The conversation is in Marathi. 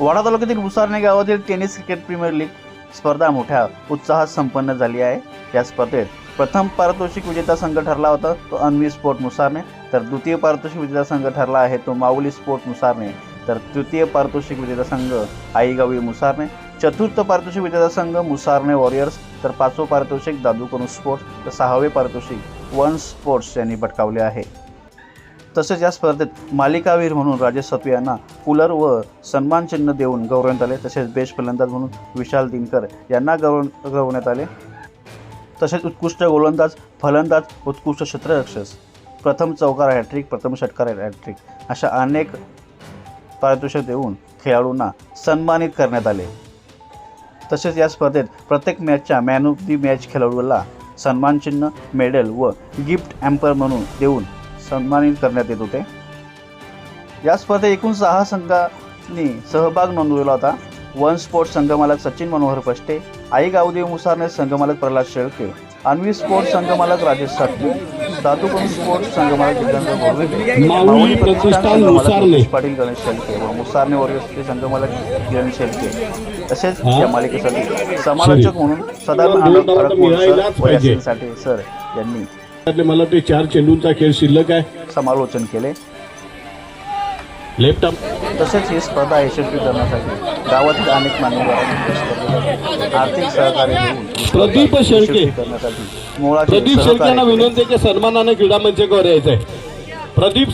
वाडा तालुक्यातील मुसारणे गावातील टेनिस क्रिकेट प्रीमियर लीग स्पर्धा मोठ्या उत्साहात संपन्न झाली आहे. या स्पर्धेत प्रथम पारितोषिक विजेता संघ ठरला होता तो अन्वी स्पोर्ट मुसारणे तर द्वितीय पारितोषिक विजेता संघ ठरला आहे तो माऊली स्पोर्ट मुसारणे तर तृतीय पारितोषिक विजेता संघ आईगावी मुसारणे चतुर्थ पारितोषिक विजेता संघ मुसारणे वॉरियर्स. तर पाचवं पारितोषिक दादूकनू स्पोर्ट्स तर सहावे पारितोषिक वन स्पोर्ट्स यांनी पटकावले आहे. तसेच या स्पर्धेत मालिकावीर म्हणून राजेश सत्व यांना कुलर व सन्मानचिन्ह देऊन गौरवण्यात आले. तसेच बेस्ट फलंदाज म्हणून विशाल दिनकर यांना गौरव गौरवण्यात आले. तसेच उत्कृष्ट गोलंदाज फलंदाज उत्कृष्ट क्षेत्ररक्षस प्रथम चौकार हॅट्रिक प्रथम षटकार हॅट्रिक अशा अनेक पारितोषिक देऊन खेळाडूंना सन्मानित करण्यात आले. तसेच या स्पर्धेत प्रत्येक मॅचच्या मॅन ऑफ दी मॅच खेळाडूला सन्मानचिन्ह मेडल व गिफ्ट ॲम्पर म्हणून देऊन सन्मानित करण्यात येत होते. या स्पर्धेत एकूण सहा संघांनी सहभाग नोंदवला होता. वन स्पोर्ट्स संघमालक सचिन मनोहर पष्टे आई गावदेव मुसारने संघमालक प्रल्हाद शेळके अन्वी स्पोर्ट्स संघमालक राजेश सातवी दादूकडून स्पोर्ट्स संघमालक मुसारने. पाटील गणेश शेळके व मुसारने वॉरियर्सचे संघमालक किरण शेळके. तसेच या मालिकेसाठी समालोचक म्हणून सदानंद आनंद सर साठे सर यांनी मला वाटते चार चेंडूंचा खेळ शिल्लक आहे समालोचन केले लेफ्ट तसेच ही स्पर्धा यशस्वी करण्यासाठी गावातील अनेक मान्यवरांनी स्पर्धेसाठी आर्थिक सहकार्य प्रदीप शेळके. करण्यासाठी प्रदीप सहकार्य शेळकेंना केले. विनंती आहे की सन्मानाने क्रीडा मंचावर यायचंय प्रदीप